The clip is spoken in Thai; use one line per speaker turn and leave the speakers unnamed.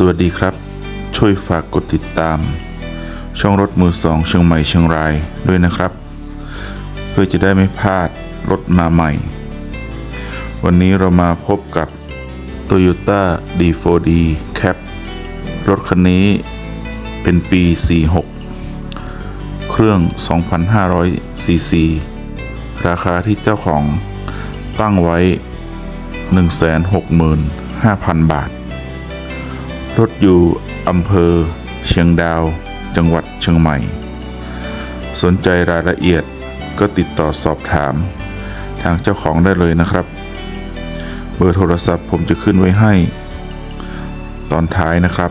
สวัสดีครับ ช่วยฝากกดติดตาม ช่องรถมือสองเชียงใหม่เชียงรายด้วยนะครับ เพื่อจะได้ไม่พลาดรถมาใหม่ วันนี้เรามาพบกับ Toyota D4D Cap รถคันนี้เป็นปี 46 เครื่อง 2,500ซีซีราคาที่เจ้าของตั้งไว้ 165,000 บาท รถอยู่อำเภอ เชียงดาว จังหวัดเชียงใหม่ สนใจรายละเอียดก็ติดต่อสอบถาม ทางเจ้าของได้เลยนะครับ เบอร์โทรศัพท์ผมจะขึ้นไว้ให้ ตอนท้ายนะครับ